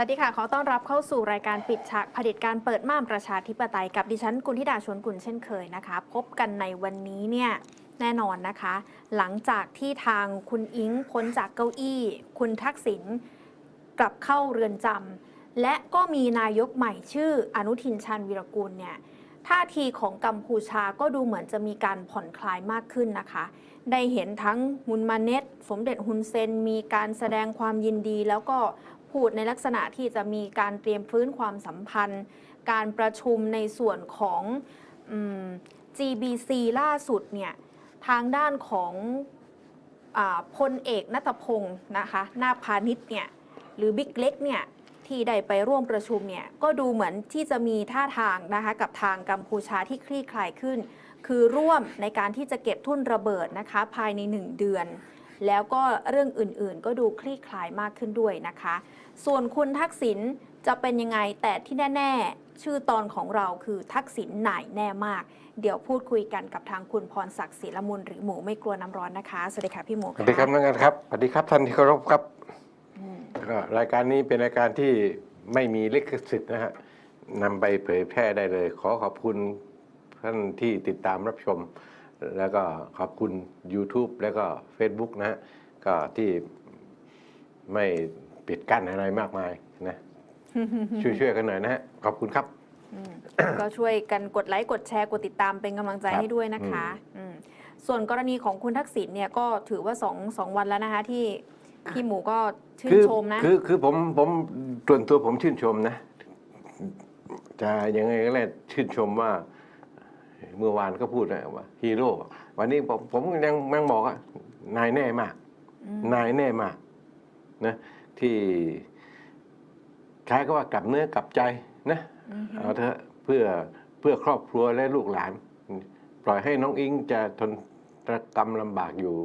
สวัสดีค่ะ ขอต้อนรับเข้าสู่รายการปิดฉากเผด็จการเปิดม่านประชาธิปไตยกับดิฉันกุลธิดาชวนกุลเช่นเคยนะคะ พบกันในวันนี้เนี่ยแน่นอนนะคะ หลังจากที่ทางคุณอิงพ้นจากเก้าอี้ คุณทักษิณกลับเข้าเรือนจำและก็มีนายกใหม่ชื่ออนุทินชาญวีรกูลเนี่ยท่าทีของกัมพูชาก็ดูเหมือนจะมีการผ่อนคลายมากขึ้นนะคะ ได้เห็นทั้งฮุนมาเน็ตสมเด็จฮุนเซนมีการแสดงความยินดีแล้วก็ พูดในลักษณะที่จะมีการเตรียมฟื้นความสัมพันธ์ การประชุมในส่วนของอ GBC ล่าสุดเนี่ยทางด้านของอพลเอกนัตพงศ์นะคะนาพาณิชย์เนี่ยหรือบิ๊กเล็กเนี่ยที่ได้ไปร่วมประชุมเนี่ยก็ดูเหมือนที่จะมีท่าทางนะคะกับทางกัมพูชาที่คลี่คลายขึ้น คือร่วมในการที่จะเก็บทุ่นระเบิดนะคะภายใน 1 เดือน แล้วก็เรื่องอื่นๆ ก็ดูคลี่คลายมากขึ้นด้วยนะคะ ส่วนคุณทักษิณจะเป็นยังไงแต่ที่แน่ ๆ ชื่อตอนของเราคือทักษิณหน่ายแน่มาก เดี๋ยวพูดคุยกันกับทางคุณพรศักดิ์ศรีละมุนหรือหมูไม่กลัวน้ำร้อนนะคะ สวัสดีค่ะพี่หมูสวัสดีครับนักงานครับสวัสดีครับท่านที่เคารพครับก็รายการนี้เป็นรายการที่ไม่มีลิขสิทธิ์นะฮะนำไปเผยแพร่ได้เลย ขอขอบคุณท่านที่ติดตามรับชม แล้วก็ขอบคุณ YouTube แล้วก็ Facebook นะฮะก็ที่ไม่ปิดกั้นอะไรมากมายนะ ช่วยๆกันหน่อยนะฮะ ขอบคุณครับอืมก็ช่วยกันกดไลค์กดแชร์กดติดตามเป็นกำลังใจครับให้ด้วยนะคะอืมส่วนกรณีของคุณทักษิณเนี่ยก็ถือว่าสองสองวันแล้วนะคะที่พี่หมูก็ชื่นคือชมนะ คือคือผมผมส่วนตัวผมชื่นชมนะ จะยังไงก็แล้วชื่นชมว่า เมื่อวานก็พูดนะว่าฮีโร่วันนี้ผมผมยังยังบอกว่านายแน่มากอืมนายแน่มากนะที่คล้ายก็ว่ากลับเนื้อกลับใจนะอือฮึเอาเถอะเพื่อเพื่อครอบครัวและลูกหลาน ปล่อยให้น้องอิงจะทนตรกรรมลำบากอยู่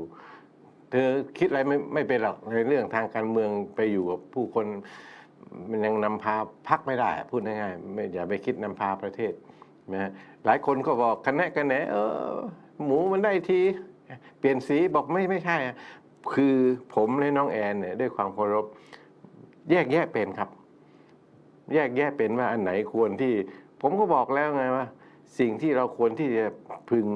เธอคิดอะไรไม่ไม่เป็นหรอกในเรื่องทางการเมืองไปอยู่กับผู้คนมันยังนำพาพักไม่ได้อะพูดง่ายๆไม่อย่าไปคิดนำพาประเทศ นะหลายคนก็บอกคะแนนกันแหนเออหมูมันได้ทีเปลี่ยนสีบอกไม่ไม่ใช่ คือผมและน้องแอนเนี่ยด้วยความเคารพแยกแยะเป็นครับ แยกแยะเป็นว่าอันไหนควรที่ ผมก็บอกแล้วไงว่า สิ่งที่เราควรที่จะพึง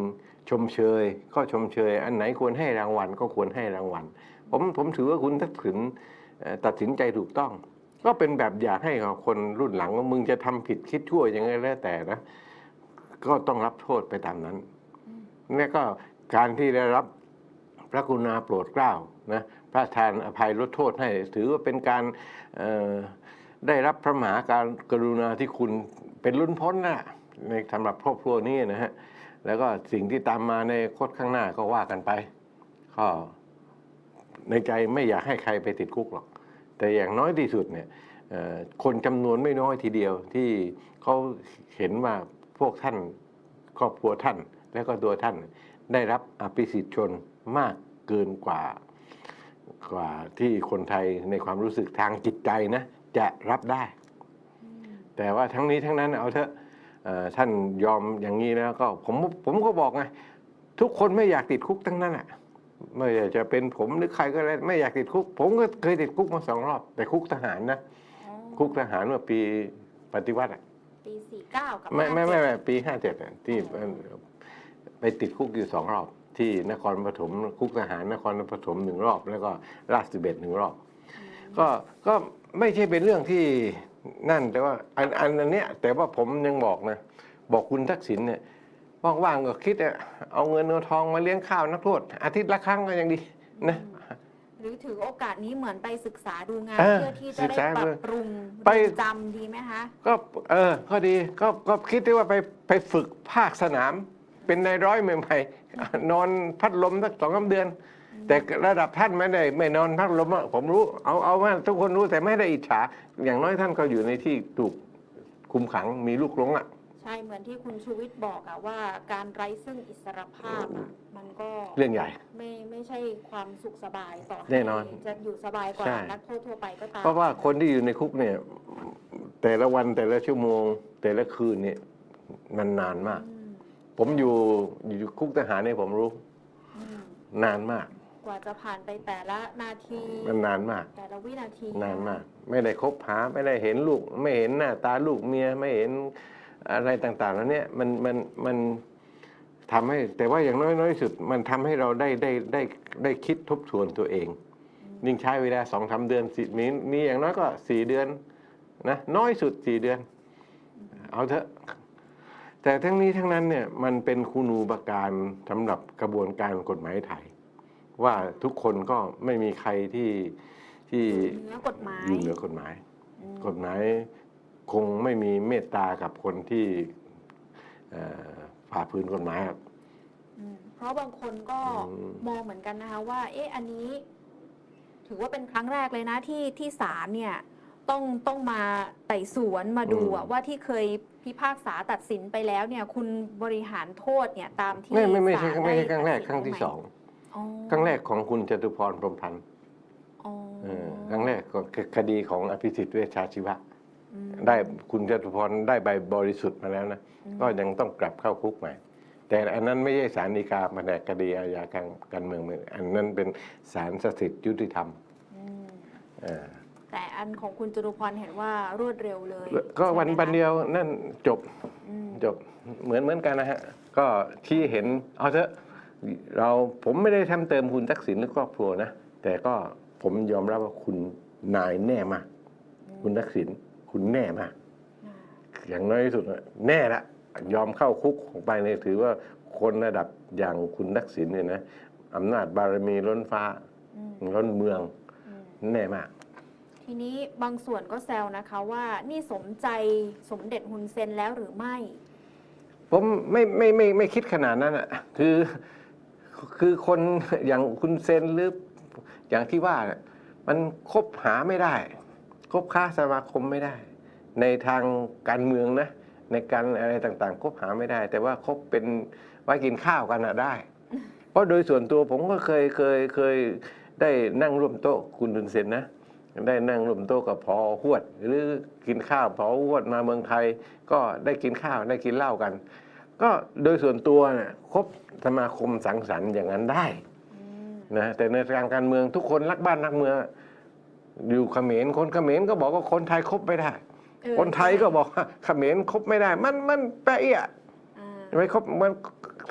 ชมเชย ก็ชมเชย อันไหนควรให้รางวัล ก็ควรให้รางวัล ผมผมถือว่าคุณทักษิณตัดสินใจถูกต้อง ก็เป็นแบบอย่างให้กับคนรุ่นหลังว่ามึงจะทำผิดคิดชั่วยังไงแล้วแต่นะ ก็ต้องรับโทษไปตามนั้นนี่ก็การที่ได้รับพระกรุณาโปรดเกล้านะพระทานอภัยลดโทษให้ ถือว่าเป็นการเอ่อได้รับพระมหาการกรุณาที่คุณเป็นรุ่นพ้นนะในสำหรับครอบครัวนี้นะฮะแล้วก็สิ่งที่ตามมาในโคตข้างหน้าก็ว่ากันไป ก็ในใจไม่อยากให้ใครไปติดคุกหรอก แต่อย่างน้อยที่สุดเนี่ยเอ่อคนจำนวนไม่น้อยทีเดียวที่เขาเห็นว่า พวกท่านครอบครัวท่าน และก็ตัวท่านได้รับอภิสิทธิชนมากเกินกว่ากว่าที่คนไทยในความรู้สึกทางจิตใจนะ จะรับได้ แต่ว่าทั้งนี้ทั้งนั้นเอาเถอะท่านยอมอย่างนี้แล้วก็ผมผมก็บอกไงทุกคนไม่อยากติดคุกทั้งนั้นอะไม่ว่ากจะเป็นผมหรือใครก็แล้วไม่อยากติดคุก ผมก็เคยติดคุกมาสองรอบ แต่คุกทหารนะ คุกทหารเมื่อปีปฏิวัติอะ ปีสี่เก้ากับไม่ไม่ไม่57ไม่ปีห้าเจ็ดที่ไปติดคุกอยู่สองรอบ ที่นครปฐมคุกทหารนครปฐมหนึ่งรอบ แล้วก็ราชสิบเอ็ดหนึ่งรอบ ก็ก็ไม่ใช่เป็นเรื่องที่นั่นแต่ว่าอันอันอันเนี้ยแต่ว่าผมยังบอกนะ บอกคุณทักษิณเนี่ยว่างๆก็คิดอะเอาเงินเอาทองมาเลี้ยงข้าวนักโทษอาทิตย์ละครั้งก็ยังดีนะ หรือถือโอกาสนี้เหมือนไปศึกษาดูงาน เออเพื่อที่จะศึกได้ษาปรับปรุงไป เรือนจำดีไหมคะก็เออก็ดีก็ก็คิดได้ว่าไปไปฝึกภาคสนาม เป็นนายร้อยใหม่ๆ นอนพัดลมสักสองสามเดือน แต่ระดับท่านไม่ได้ไม่นอนพัดลมอะผมรู้เอาเอาว่าทุกคนรู้แต่ไม่ได้อิจฉา อย่างน้อยท่านก็อยู่ในที่ถูกคุมขังมีลูกหลงอะใช่เหมือนที่คุณชูวิทย์บอกอะว่าการไร้ซึ่งอิสรภาพอะมันก็เรื่องใหญ่ ไม่ไม่ใช่ความสุขสบายต่อให้แน่นอนจะอยู่สบายกว่าใช่ นักโทษทั่วไปก็ตามเพราะว่าคนที่อยู่ในคุกเนี่ย แต่ละวันแต่ละชั่วโมง แต่ละคืนเนี่ยมันนานมาก อืมผมอยู่อยู่คุกทหารเนี่ยผมรู้อืมนานมากกกว่าจะผ่านไปแต่ละนาที มันนานมาก แต่ละวินาทีนานมาก ไม่ได้คบหาไม่ได้เห็นลูก ไม่เห็นหน้าตาลูกเมียไม่เห็น อะไรต่างๆแล้วเนี่ยมันมันมันทำให้แต่ว่าอย่างน้อยน้อยที่สุดมันทำให้เราได้ได้ได้ได้คิดทบทวนตัวเอง ยิ่งใช้เวลาสองสาเดือนสิมีมีอย่างน้อยก็สี่เดือนนะน้อยสุดสี่เดือน เอาเถอะ แต่ทั้งนี้ทั้งนั้นเนี่ยมันเป็นคุณูปการสำหรับกระบวนการกฎหมายไทย ว่าทุกคนก็ไม่มีใครที่ที่อยู่เหนือกฎหมาย คงไม่มีเมตตากับคนที่เอ่อฝ่าฝืนกฎหมายครับอืมเพราะบางคนก็อืมมองเหมือนกันนะคะว่า เอ๊ะอันนี้ ถือว่าเป็นครั้งแรกเลยนะที่ที่ศาลเนี่ยต้องต้องมาไต่สวนมาดูอะว่าที่เคยพิพากษาตัดสินไปแล้วเนี่ย คุณบริหารโทษเนี่ยตามที่ไม่ไม่ไม่ใช่ศาลไม่ใช่ได้ครั้งแรกตัดสินครั้งที่ไหมสองอ๋อครั้งแรกของคุณจตุพรพรหมพันธ์อ๋อเออครั้งแรกก็คือคดีของอภิสิทธิ์เวชชาชีวะอืม ได้คุณจตุพรได้ใบบริสุทธิ์มาแล้วนะอืมก็ยังต้องกลับเข้าคุกใหม่ แต่อันนั้นไม่ใช่ศาลฎีกาแผนกคดีอาญาการการเมืองอันนั้นเป็นศาลสถิตยุติธรรมอืมเออแต่อันของคุณจตุพรเห็นว่ารวดเร็วเลย ก็วันใช่ไหมวันคะเดียวนั่นจบอืมจบเหมือนเหมือนกันนะฮะ ก็ที่เห็นเอาเถอะเราผมไม่ได้ทำเติมคุณทักษิณหรือครอบครัวนะ แต่ก็ผมยอมรับว่าคุณนายแน่มากคุณทักษิณ คุณแน่มากอ่าอย่างน้อยที่สุดน่ะแน่ละยอมเข้าคุกของไปเนี่ยถือว่าคนระดับอย่างคุณทักษิณเนี่ยนะอำนาจบารมีล้นฟ้าอืมล้นเมืองอืมแน่มาก ทีนี้บางส่วนก็แซวนะคะว่านี่สมใจสมเด็จฮุนเซนแล้วหรือไม่ ผมไม่ไม่ไม่ไม่คิดขนาดนั้นอะคือคือคนอย่างคุณเซนหรืออย่างที่ว่าน่ะมันคบหาไม่ได้ คบค้าสมาคมไม่ได้ ในทางการเมืองนะในการอะไรต่างๆ คบหาไม่ได้ แต่ว่าคบเป็นไว้กินข้าวกันอะได้ เพราะโดยส่วนตัวผมก็เคยเคยเคยได้นั่งร่วมโต๊ะคุณดุนเซนนะได้นั่งร่วมโต๊ะกับพอหวด หรือกินข้าวพอหวดมาเมืองไทย ก็ได้กินข้าวได้กินเหล้ากัน ก็โดยส่วนตัวเนี่ยคบสมาคมสังสรรค์อย่างนั้นได้นะแต่ในทางการเมืองทุกคนรักบ้านรักเมือง อยู่เขมรคนเขมรก็บอกว่าคนไทยคบไม่ได้เออคนไทยก็บอกว่าเขมรคบไม่ได้ มันมันแปะเอี้ยอ่าไม่คบมัน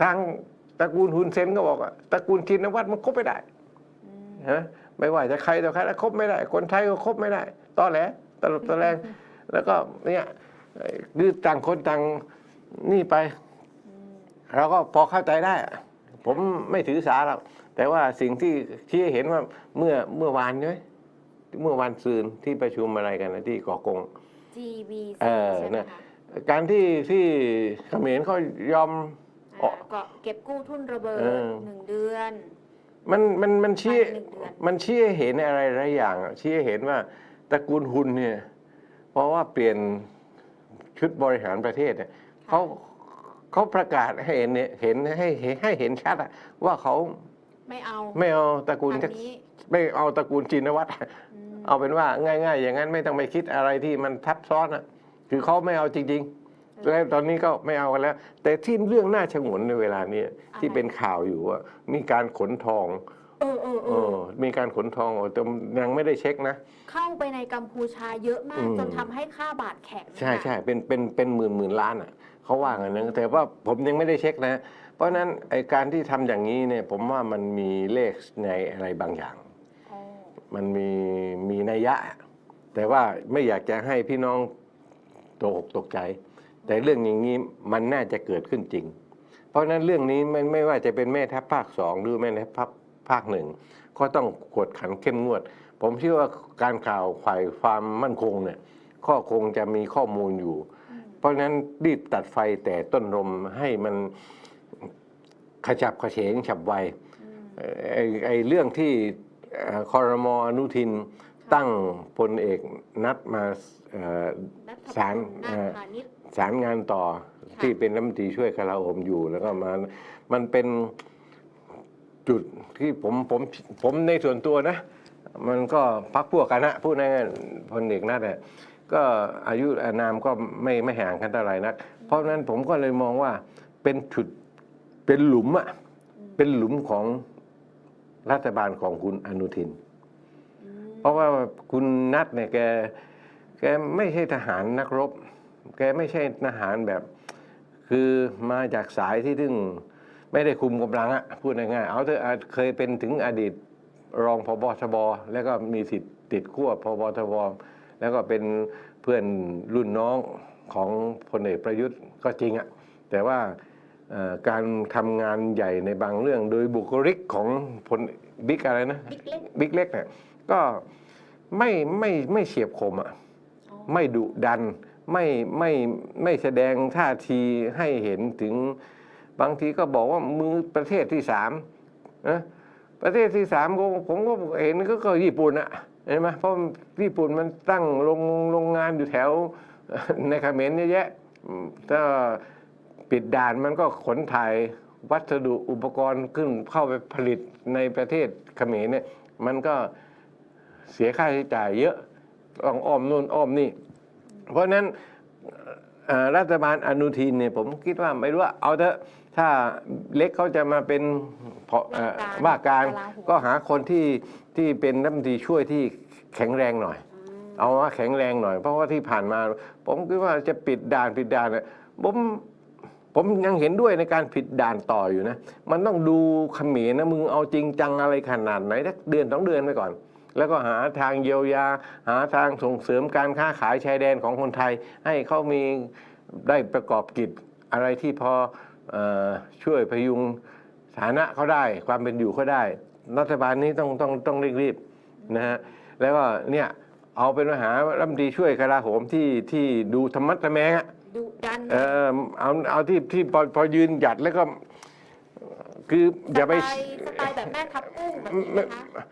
ทางตระกูลฮุนเซนก็บอกว่าตระกูลชินวัตรมันคบไม่ได้อืมนะไม่ว่าจะใครต่อใครแล้วคบไม่ได้ คนไทยก็คบไม่ได้ตอแหลตลบตะแรงแล้วก็เนี่ยเอ่อคือต่างคนต่างนี่ไปอืมเราก็พอเข้าใจได้อะผมไม่ถือสาหรอกแต่ว่าสิ่งที่ที่เห็นว่าเมื่อเมื่อวานใช่ไหม เมื่อวานซืนที่ประชุมอะไรกันนะที่เกาะกง GBC เออใช่ไหมเนี่ยคะการที่ที่เขมรเขายอมอ่าก็เก็บกู้ทุนระเบิดเออ หนึ่งเดือน มันมันมันชี้ภายในหนึ่งเดือน มันชี้ให้เห็นอะไรหลายอย่างอะชี้ให้เห็นว่าตระกูลหุนเนี่ย เพราะว่าเปลี่ยนชุดบริหารประเทศเนี่ยเขาเขาประกาศให้เห็นเนี่ยเห็นให้ให้ให้เห็นชัดอะว่าเขาไม่เอาไม่เอาตระกูลทางนี้ไม่เอาตระกูลจินวัตรอืม เอาเป็นว่าง่าย ๆ อย่างนั้นไม่ต้องไปคิดอะไรที่มันทับซ้อนอะคือเขาไม่เอาจริง ๆ แล้วตอนนี้ก็ไม่เอากันแล้ว แต่ที่เรื่องน่าชงนในเวลานี้ที่เป็นข่าวอยู่ว่ามีการขนทองเออเออเอเอออมีการขนทองออกแต่ยังไม่ได้เช็คนะ เข้าไปในกัมพูชาเยอะมากอืมจนทำให้ค่าบาทแข็งใช่ค่ะใช่เป็นเป็นเป็นหมื่นหมื่นล้านอะเขาว่ากันนะแต่ว่าผมยังไม่ได้เช็คนะ เพราะฉะนั้นไอการที่ทำอย่างนี้เนี่ยผมว่ามันมีเลขในอะไรบางอย่างอ๋อ มันมีมีนัยยะ แต่ว่าไม่อยากจะให้พี่น้องตกอกตกใจ แต่เรื่องอย่างนี้มันน่าจะเกิดขึ้นจริง เพราะฉะนั้นเรื่องนี้ไม่ไม่ว่าจะเป็นแม่ทัพภาคสองหรือแม่ทัพภาคภาคหนึ่งก็ต้องกวดขันเข้มงวด ผมเชื่อว่าการข่าวฝ่ายความมั่นคงเนี่ยก็คงจะมีข้อมูลอยู่ เพราะฉะนั้นรีบตัดไฟแต่ต้นลมให้มันขจับขเฉงฉับไวไอ้ไอ้เรื่องที่ คอรมออนุทินตั้งพลเอกนัดมาเอ่อนัทพลศาลนาเอ่ถอพาณิชย์สารงานต่อค่ะที่เป็นรัฐมนตรีช่วยกลาโหมอยู่แล้วก็มา มันเป็นจุดที่ผมผมผมในส่วนตัวนะ มันก็พักพวกกันนะพูดง่ายๆพลเอกนัดเนี่ยก็อายุอานามก็ไม่ไม่ห่างกันเท่าไหร่นัก เพราะฉะนั้นผมก็เลยมองว่าเป็นจุดเป็นหลุมอะอืมเป็นหลุมของ รัฐบาลของคุณอนุทิน เพราะว่าคุณนัทเนี่ยแกแกไม่ใช่ทหารนักรบ แกไม่ใช่ทหารแบบ คือมาจากสายที่ถึงไม่ได้คุมกำลังอะพูดง่ายๆเอาเถอะอาจเคยเป็นถึงอดีตรองพบทบแล้วก็มีสิทธิ์ติดขั้วพบทบแล้วก็เป็นเพื่อนรุ่นน้องของพลเอกประยุทธ์ก็จริงอะแต่ว่าเอ่อ การทำงานใหญ่ในบางเรื่อง โดยบุคลิกของพลบิ๊กอะไรนะบิ๊กเล็กบิ๊กเล็กเนี่ยก็ไม่ไม่ไม่เฉียบคมอะอ๋อไม่ดุดันไม่ไม่ไม่แสดงท่าทีให้เห็นถึงบางทีก็บอกว่ามือประเทศที่สามนะประเทศที่สามก็ผมก็เห็นก็ก็ญี่ปุ่นอะเห็นไหมเพราะญี่ปุ่นมันตั้งโรงโรงงานอยู่แถวในเขมรเยอะแยะอืมถ้า ปิดด่านมันก็ขนถ่ายวัสดุอุปกรณ์ขึ้นเข้าไปผลิตในประเทศเขมรเนี่ยมันก็เสียค่าใช้จ่ายเยอะต้องอ้อมนู่นอ้อมนี่ เพราะฉะนั้นเอ่อรัฐบาลอนุทินเนี่ยผมคิดว่าไม่รู้ว่าเอาเถอะถ้าเล็กเขาจะมาเป็นพอเอ่อว่าการก็หาคนที่ที่เป็นรัฐมนตรีช่วยที่แข็งแรงหน่อย เอาว่าแข็งแรงหน่อย เพราะว่าที่ผ่านมา ผมคิดว่าจะปิดด่านปิดด่านเนี่ยผม ผมยังเห็นด้วยในการผิดด่านต่ออยู่นะ มันต้องดูเขมรนะมึงเอาจริงจังอะไรขนาดไหนสักเดือนสองเดือนไปก่อน แล้วก็หาทางเยียวยา หาทางส่งเสริมการค้าขายชายแดนของคนไทย ให้เขามีได้ประกอบกิจอะไรที่พออช่วยพยุงฐานะเขาได้ ความเป็นอยู่เขาได้ รัฐบาลนี้ต้องต้องต้องเร่งรีบนะฮะแล้วก็เนี่ยเอาเป็นมหารัฐมนตรีช่วยกลาโหมที่ที่ดูธรรมะทะแมงอะ ดุดัน เออเอาเอาที่ที่พอพอยืนหยัดแล้วก็ คืออย่าไปสไตล์สไตล์แบบแม่ทับกุ้งแบบนี้นะคะ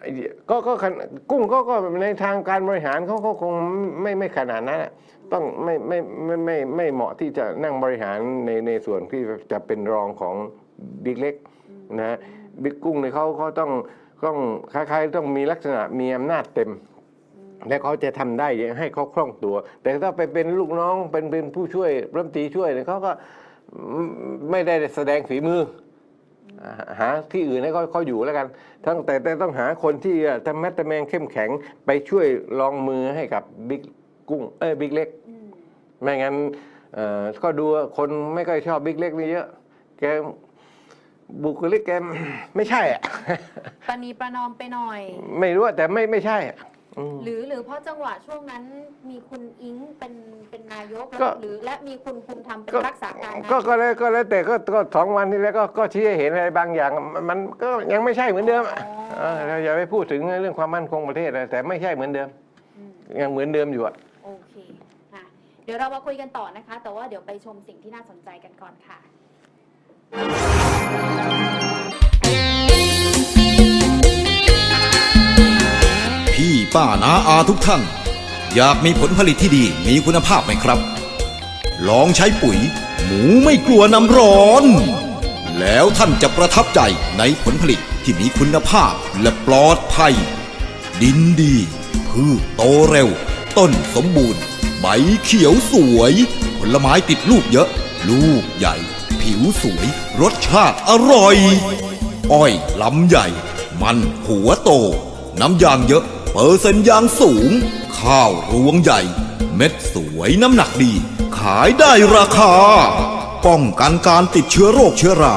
ไอ้เหี้ยก็ก็ขนกุ้งก็ก็ในทางการบริหารเขาก็คงไม่ไม่ขนาดนั้นอะต้องไม่ไม่ไม่ไม่ไม่เหมาะที่จะนั่งบริหารในในส่วนที่จะเป็นรองของบิ๊กเล็กนะฮะบิ๊กกุ้งเนี่ยเขาเขาต้องต้องคล้ายๆ ต้องมีลักษณะมีอำนาจเต็ม และเขาจะทำได้ให้เขาคล่องตัว แต่ถ้าไปเป็นลูกน้องเป็นเป็นผู้ช่วยรัฐมนตรีช่วยเนี่ยเขาก็ไม่ได้แสดงฝีมืออหาที่อื่นให้เขาเขาอยู่แล้วกันทั้งแต่แต่ต้องหาคนที่ทำแมตแมงเข้มแข็งไปช่วยลองมือให้กับบิ๊กกุ้งเอ้ยบิ๊กเล็กอืมไม่งั้นเอ่อก็ดูว่าคนไม่ค่อยชอบบิ๊กเล็กนี่เยอะแกบุคลิกแกไม่ใช่อะประนีประนอมไปหน่อย ไม่รู้อะแต่ไม่ไม่ใช่อะ อืม หรือหรือเพราะจังหวะช่วงนั้นมีคุณอิงเป็นเป็นนายกก็ หรือและมีคุณภูมิธรรมเป็นก็รักษาการนายก็กก็แล้วก็แล้วแต่ก็ก็สองวันที่แล้วก็ก็ชี้ให้เห็นอะไรบางอย่างมันมันก็ยังไม่ใช่เหมือนเดิมอะเออเราอย่าไปพูดถึงเรื่องความมั่นคงประเทศนะแต่ไม่ใช่เหมือนเดิม อืมยังเหมือนเดิมอยู่อะโอเคค่ะเดี๋ยวเรามาคุยกันต่อนะคะ แต่ว่าเดี๋ยวไปชมสิ่งที่น่าสนใจกันก่อนค่ะ ป้านาอาทุกท่าน อยากมีผลผลิตที่ดีมีคุณภาพไหมครับ ลองใช้ปุ๋ย หมูไม่กลัวน้ำร้อน แล้วท่านจะประทับใจในผลผลิตที่มีคุณภาพและปลอดภัย ดินดี พืชโตเร็ว ต้นสมบูรณ์ ใบเขียวสวย ผลไม้ติดลูกเยอะ ลูกใหญ่ ผิวสวย รสชาติอร่อย อ้อยลำใหญ่ มันหัวโต น้ำยางเยอะ เปอร์เซ็นต์ยางสูง ข้าวรวงใหญ่ เม็ดสวยน้ำหนักดี ขายได้ราคา ป้องกันการติดเชื้อโรคเชื้อรา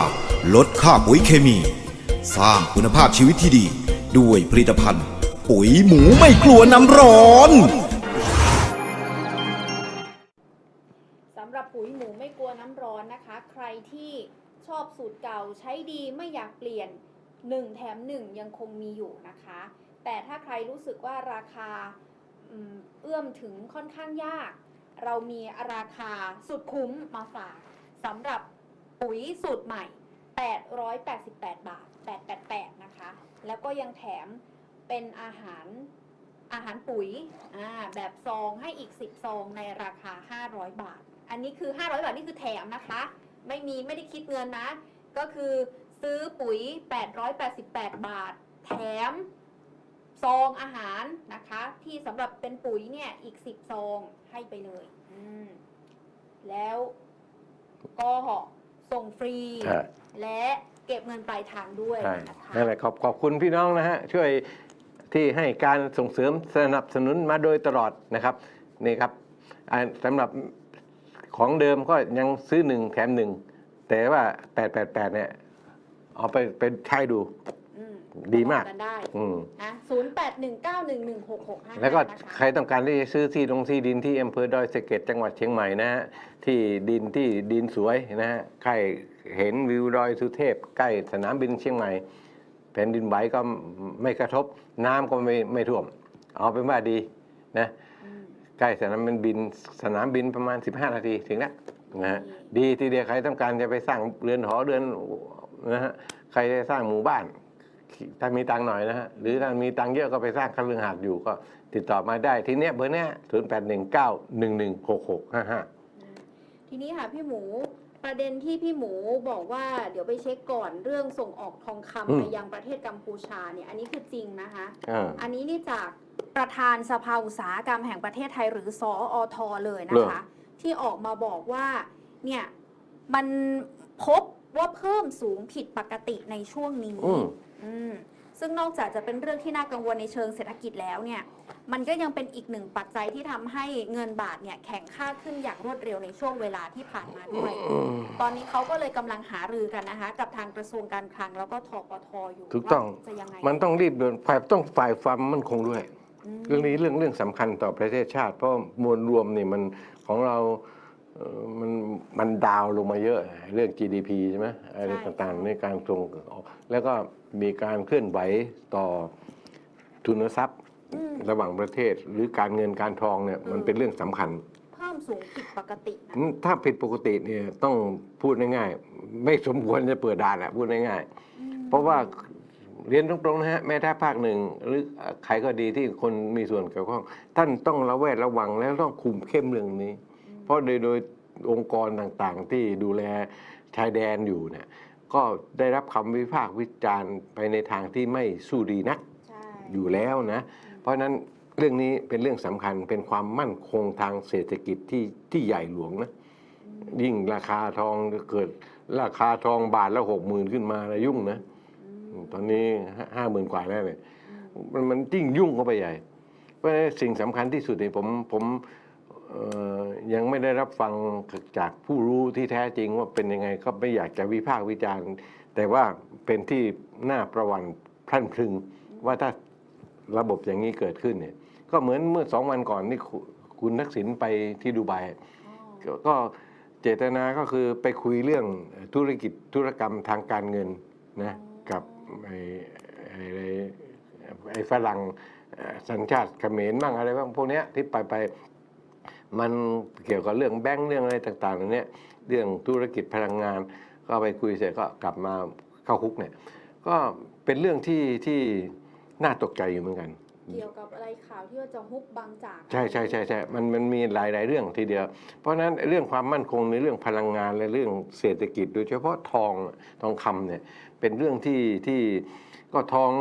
ลดค่าปุ๋ยเคมี สร้างคุณภาพชีวิตที่ดี ด้วยผลิตภัณฑ์ ปุ๋ยหมูไม่กลัวน้ำร้อนสำหรับปุ๋ยหมูไม่กลัวน้ำร้อนนะคะ ใครที่ชอบสูตรเก่าใช้ดีไม่อยากเปลี่ยน 1 แถม 1 ยังคงมีอยู่นะคะ แต่ถ้าใครรู้สึกว่าราคาเอื้อมถึงค่อนข้างยาก เรามีราคาสุดคุ้มมาฝากสำหรับปุ๋ยสูตรใหม่ 888 บาท 888 นะคะ แล้วก็ยังแถมเป็นอาหารอาหารปุ๋ยแบบซองให้อีก 10 ซองในราคา 500 บาท อันนี้คือ 500 บาท นี่คือแถมนะคะ ไม่มีไม่ได้คิดเงินนะ ก็คือซื้อปุ๋ย 888 บาท แถม ซองอาหารนะคะ ที่สำหรับเป็นปุ๋ยเนี่ยอีก10ซองให้ไปเลย อืมแล้วก็ส่งฟรีใช่และเก็บเงินปลายทางด้วยใช่นะคะนั่นแหละขอบขอบคุณพี่น้องนะฮะ ช่วยที่ให้การส่งเสริมสนับสนุนมาโดยตลอดนะครับ นี่ครับอ่าสำหรับของเดิมก็ยังซื้อหนึ่งแถมหนึ่ง แต่ว่า 888 เนี่ย เอาไปเป็นใช้ดูอืม ดีมากติดต่อกันได้อืมนะศูนย์แปดหนึ่งเก้าหนึ่งหนึ่งหกหกห้าแล้วก็นะคะใครต้องการที่จะซื้อที่ตรงที่ดินที่อำเภอดอยสะเก็ดจังหวัดเชียงใหม่นะฮะที่ดินที่ดินสวยนะฮะใกล้เห็นวิวดอยสุเทพ ใกล้สนามบินเชียงใหม่แผ่นดินไหวก็ไม่กระทบ น้ำก็ไม่ไม่ท่วม เอาเป็นว่าดีนะอืมใกล้สนามบินบินสนามบินประมาณ 15 นาทีถึงแล้วนะฮะดีดีทีเดียวใครต้องการจะไปสร้างเรือนหอเรือนนะฮะใครจะสร้างหมู่บ้าน ถ้ามีตังค์หน่อยนะฮะหรือถ้ามีตังค์เยอะก็ไปสร้างคฤหาสน์อยู่ก็ติดต่อมาได้ที่เนี้ยเบอร์เนี้ยศูนย์แปดหนึ่งเก้าหนึ่งหนึ่งหกหกห้าห้าทีนี้ค่ะพี่หมูประเด็นที่พี่หมูบอกว่าเดี๋ยวไปเช็คก่อนเรื่องส่งออกทองคำไปยังประเทศกัมพูชาเนี่ยอันนี้คือจริงนะคะอันนี้นี่จากประธานสภาอุตสาหกรรมแห่งประเทศไทยหรือสออทเลยนะคะ ที่ออกมาบอกว่าเนี่ยมันพบว่าเพิ่มสูงผิดปกติในช่วงนี้ อืมอืมซึ่งนอกจากจะเป็นเรื่องที่น่ากังวลในเชิงเศรษฐกิจแล้วเนี่ย มันก็ยังเป็นอีกหนึ่งปัจจัยที่ทำให้เงินบาทเนี่ยแข็งค่าขึ้นอย่างรวดเร็วในช่วงเวลาที่ผ่านมาด้วย ตอนนี้เขาก็เลยกำลังหารือกันนะคะ กับทางกระทรวงการคลังแล้วก็ทปทอยู่ถูกต้อง ว่าจะยังไงมันต้องรีบเดินฝ่ายต้องฝ่ายความมั่นคงด้วยมเรื่องนี้เรื่องเรื่องสำคัญต่อประเทศชาติ เพราะมวลรวมนี่มันของเราเอ่อมันมันดาวน์ลงมาเยอะ เรื่อง GDP ใช่ไหมอะไรต่างๆในการส่งออกแล้วก็ มีการเคลื่อนไหวต่อทุนทรัพย์ อืมระหว่างประเทศ หรือการเงินการทองเนี่ยมันเป็นเรื่องสำคัญ เพิ่มสูงผิดปกตินะถ้าผิดปกติเนี่ยต้องพูดง่ายๆ ไม่สมควรจะเปิดด่านอะพูดง่ายๆเพราะว่าเรียนตรงๆนะฮะแม้ถ้าภาคหนึ่งหรือใครก็ดีที่คนมีส่วนเกี่ยวข้อง ท่านต้องระแวดระวังแล้วต้องคุมเข้มเรื่องนี้ เพราะโดยโดยองค์กรต่างๆที่ดูแลชายแดนอยู่เนี่ย ก็ได้รับคำวิพากษ์วิจารณ์ไปในทางที่ไม่สู้ดีนักใช่อยู่แล้วนะ เพราะฉะนั้นเรื่องนี้เป็นเรื่องสำคัญเป็นความมั่นคงทางเศรษฐกิจที่ที่ใหญ่หลวงนะยิ่งราคาทองเกิดราคาทองบาทละหกหมื่นขึ้นมาแล้วยุ่งนะ ตอนนี้ห้าหมื่นกว่าแล้วเลยมันมันยิ่งยุ่งเข้าไปใหญ่เพราะฉะนั้นสิ่งสำคัญที่สุดเนี่ยผมผมเอ่อ ยังไม่ได้รับฟังจากผู้รู้ที่แท้จริงว่าเป็นยังไงก็ไม่อยากจะวิพากษ์วิจารณ์ แต่ว่าเป็นที่น่าประวันพรั่นพรึงว่าถ้าระบบอย่างนี้เกิดขึ้นเนี่ย ก็เหมือนเมื่อสองวันก่อนนี่คุณทักษิณไปที่ดูไบก็เจตนาก็คือไปคุยเรื่องธุรกิจธุรกรรมทางการเงินนะกับไอ้ไอ้ฝรั่งสัญชาติเขมรบ้างอะไรบ้างพวกเนี้ยที่ไปไป มันเกี่ยวกับเรื่องแบงค์เรื่องอะไรต่างๆเหล่านี้เรื่องธุรกิจพลังงาน ก็ไปคุยเสร็จก็กลับมาเข้าคุกเนี่ยก็เป็นเรื่องที่ที่น่าตกใจอยู่เหมือนกัน เกี่ยวกับอะไรข่าวที่ว่าจะฮุบบางจากใช่ใช่ใช่ใช่มันมันมีหลายหลายเรื่องทีเดียว เพราะฉะนั้นเรื่องความมั่นคงในเรื่องพลังงานและเรื่องเศรษฐกิจ โดยเฉพาะทองทองคำเนี่ยเป็นเรื่องที่ที่ก็ทอง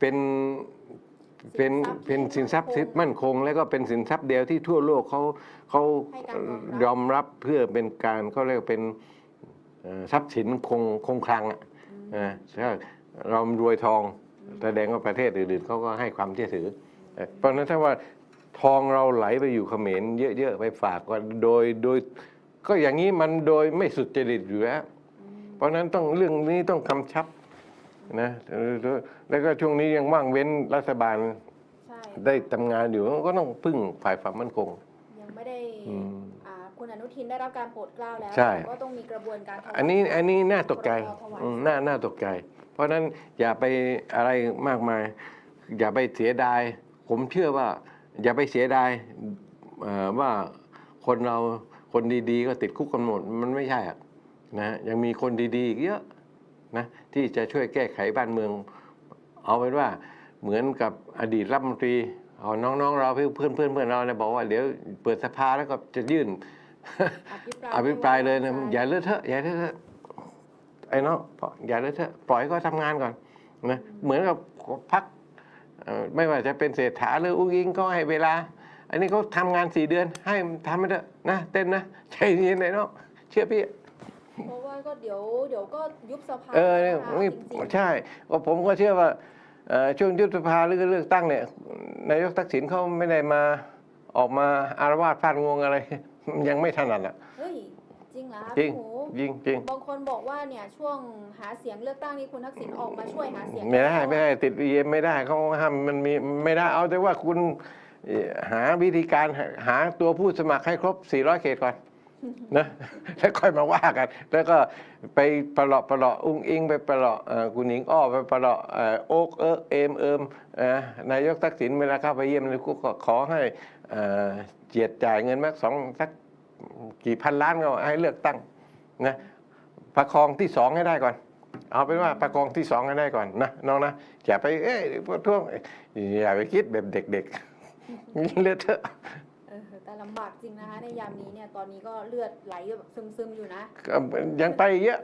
เป็น เป็นเป็นสินทรัพย์ที่มั่นคง และก็เป็นสินทรัพย์เดียวที่ทั่วโลกเขาเขายอมรับเพื่อเป็นการเขาเรียกว่าเป็นเอ่อทรัพย์สินคงคงคลังอะอืมนะถ้าเรารวยทองแสดงว่าประเทศอื่นๆเขาก็ให้ความเชื่อถือเอ่อเพราะฉะนั้นถ้าว่าทองเราไหลไปอยู่เขมรเยอะๆไปฝากก็โดยโดย ก็อย่างนี้มันโดยไม่สุจริตอยู่แล้วเพราะฉะนั้นต้องเรื่องนี้ต้องกำชับ นะเออแล้วก็ช่วงนี้ยังว่างเว้นรัฐบาลใช่ได้ทำงานอยู่ก็ต้องพึ่งฝ่ายความมั่นคง ยังไม่ได้อืม อ่าคุณอนุทินได้รับการโปรดเกล้าแล้วใช่ แต่ก็ต้องมีกระบวนการถวายอันนี้อันนี้น่าตกใจพรบถวายอืมน่าน่าตกใจ เพราะฉะนั้นอย่าไปอะไรมากมาย อย่าไปเสียดาย ผมเชื่อว่า อย่าไปเสียดายเอ่อว่าคนเราคนดีๆ ก็ติดคุกกันหมดมันไม่ใช่อะนะยังมีคนดีๆอีกเยอะ นะที่จะช่วยแก้ไขบ้านเมือง เอาเป็นว่าเหมือนกับอดีตรัฐมนตรีเอาน้องๆเราเพื่อนเพื่อนเพื่อนเราเนี่ยบอกว่าเดี๋ยวเปิดสภาแล้วก็จะยื่นอภิปรายเลยนะอย่าเลอะเทอะอย่าเลอะเทอะไอ้น้องอย่าเลอะเทอะปล่อยให้เขาทำงานก่อนนะเหมือนกับพักไม่ว่าจะเป็นเศรษฐาหรืออุ้งอิงก็ให้เวลา อันนี้เขาทำงานสี่เดือนให้ทำไปเถอะนะเต้นนะใจเย็นเลยเนาะเชื่อพี่ เพราะว่าก็เดี๋ยวเดี๋ยวก็ยุบสภาเออเนี่ยนะคะนี่จริงๆ ใช่ว่าผมก็เชื่อว่าเอ่อช่วงยุบสภาหรือเลือกตั้งเนี่ยนายกทักษิณเขาไม่ได้มาออกมาอารวาสฟาดงวงอะไร ยังไม่ถนัดอะ เฮ้ย จริงเหรอคะจริง พี่หมูจริงจริงบางคนบอกว่าเนี่ยช่วงหาเสียงเลือกตั้งนี่คุณทักษิณออกมาช่วยหาเสียงไม่ได้ไม่ได้ติดเอ็มไม่ได้เขาห้ามมันมีไม่ได้เอาแต่ว่าคุณเอ่อหาวิธีการหาหาตัวผู้สมัครให้ครบ 400 เขตก่อน นะแล้วค่อยมาว่ากัน แล้วก็ไปประหลาะประหลาะอุ้งอิงไปประหลาะเอ่อคุณหญิงอ้อไปประหลาะเอ่อโอ๊กเอิกเอมเอิมนายกทักษิณเวลาเข้าไปเยี่ยมเลยก็ขอให้เจียดจ่ายเงินมาสองสักกี่พันล้านก็ให้เลือกตั้งนะประคองที่สองให้ได้ก่อน เอาเป็นว่าประคองที่สองให้ได้ก่อนนะน้องนะอย่าไปเอ้ยพวกท่วงอย่าไปคิดแบบเด็กๆเลือดเถอะ แต่ลำบากจริงนะคะ ในยามนี้เนี่ยตอนนี้ก็เลือดไหลแบบซึมๆอยู่นะ ก็ยังไปอีกเยอะ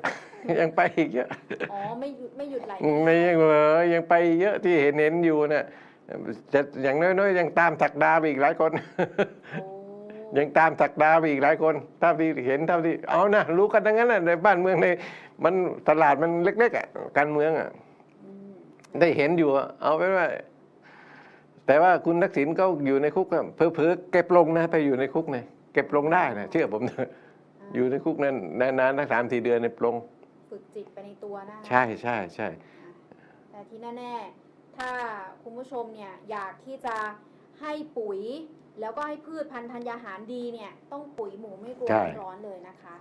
ยังไปอีกเยอะอ๋อไม่หยุดไม่หยุดไหลไม่ยังเออยังไปเยอะที่เห็นเห็นอยู่เนี่ยจะอย่างน้อยๆยังตามถักดาไปอีกหลายคนโอ้ยังตามถักดาไปอีกหลายคนเท่าที่เห็นเท่าที่เอานะรู้กันทั้งนั้นน่ะในบ้านเมืองในมันตลาดมันเล็กๆอะการเมืองอะอืมได้เห็นอยู่อะเอาเป็นว่า แต่ว่าคุณทักษิณก็อยู่ในคุกอะเผลอๆเก็บลงนะไปอยู่ในคุกเนี่ยเก็บลงได้นะเชื่อผมเถอะอยู่ในคุกนั้นนานๆนักสามสี่เดือนในปลงฝึกจิตไปในตัวนะคะใช่ใช่ใช่แต่ที่แน่ๆถ้าคุณผู้ชมเนี่ยอยากที่จะให้ปุ๋ย แล้วก็ให้พืชพันธุ์ธัญญาหารดีเนี่ย ต้องปุ๋ยหมูไม่กลัวร้อนร้อนเลยนะคะ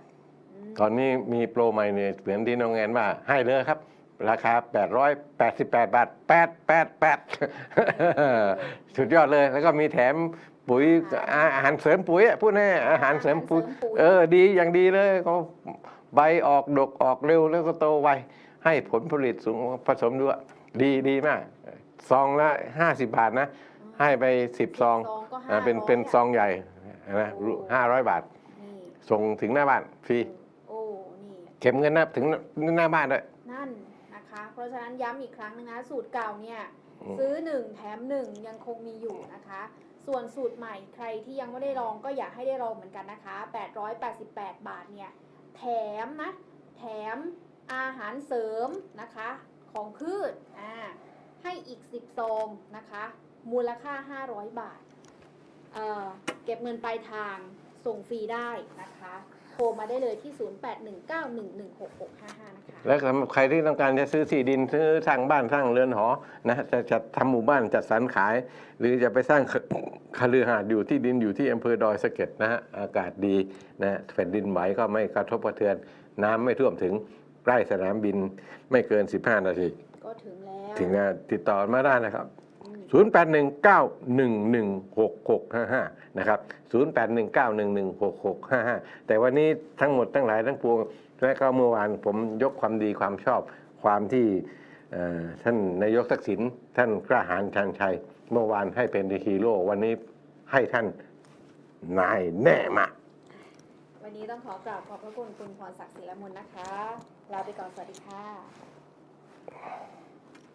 มตอนนี้มีโปรใหม่เนี่ยเหมือนที่น้องแอนว่าให้เลยครับ ราคา 888 บาท 8 8 8 สุดยอดเลย แล้วก็มีแถมปุ๋ยอาหารเสริมปุ๋ยอะพูดแน่อาหารเสริมปุ๋ย เออ ดีอย่างดีเลยเขาใบออกดกออกเร็วแล้วก็โตไว ให้ผลผลิตสูงผสมด้วยดีดีมากซองละ 50 บาทนะ ให้ไป 10 ซองก็อ่าเป็นเป็นซองใหญ่นะห้าร้อยบาทนี่ส่งถึงหน้าบ้านฟรีโอ้นี่เก็บเงินหน้าถึงหน้าบ้านด้วย นั่นนะคะ เพราะฉะนั้นย้ำอีกครั้งนึงนะสูตรเก่าเนี่ยอืมซื้อ 1 แถม 1 ยังคงมีอยู่นะคะ ส่วนสูตรใหม่ใครที่ยังไม่ได้ลองก็อยากให้ได้ลองเหมือนกันนะคะ 888 บาทเนี่ยแถมนะแถมอาหารเสริมนะคะของพืชอ่าให้อีก 10ซองนะคะ มูลค่า 500 บาทเอ่อเก็บเงินปลายทางส่งฟรีได้นะคะโทรมาได้เลยที่ 0819116655 นะคะ แล้วสำหรับใครที่ต้องการจะซื้อที่ดินซื้อสร้างบ้านสร้างเรือนหอนะจะจะทำหมู่บ้านจัดสรรขาย หรือจะไปสร้างคคฤหาสน์อยู่ที่ดินอยู่ที่อำเภอดอยสะเก็ดนะฮะอากาศดีนะแผ่นดินไหวก็ไม่กระทบกระเทือน น้ำไม่ท่วมถึงใกล้สนามบินไม่เกิน 15 นาทีก็ถึงแล้ว ถึงจะติดต่อมาได้นะครับอืม 0819116655 นะครับ 0819116655 แต่วันนี้ทั้งหมดทั้งหลายทั้งปวง และก็เมื่อวานผมยกความดีความชอบความที่ท่านนายกทักษิณท่านกล้าหาญชันชัย เมื่อวานให้เป็นฮีโร่วันนี้ให้ท่านนายแน่มาวันนี้ต้องขอกราบขอบพระคุณคุณพรศักดิ์ศิลมุนนะคะลาไปก่อนสวัสดีค่ะ